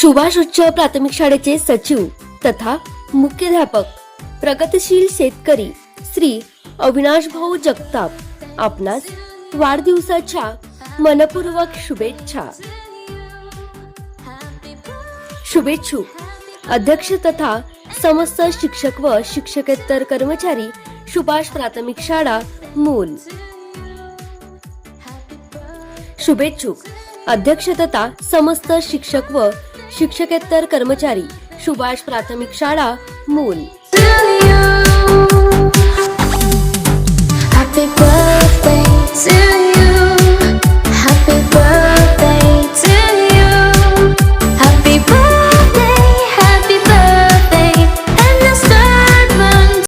सुभाष उच्च प्राथमिक शाळेचे सचिव तथा मुख्याध्यापक प्रगतशील शेतकरी श्री अविनाश भाऊ जगताप. आपणास वाढदिवसाच्या मनपूर्वक शुभेच्छा. शुभेच्छुक अध्यक्ष तथा समस्त शिक्षक व शिक्षकेतर कर्मचारी सुभाष प्राथमिक शाळा मूल. शुभेच्छुक अध्यक्ष तथा समस्त शिक्षक व शिक्षकेतर कर्मचारी सुभाष प्राथमिक शाळा मूल.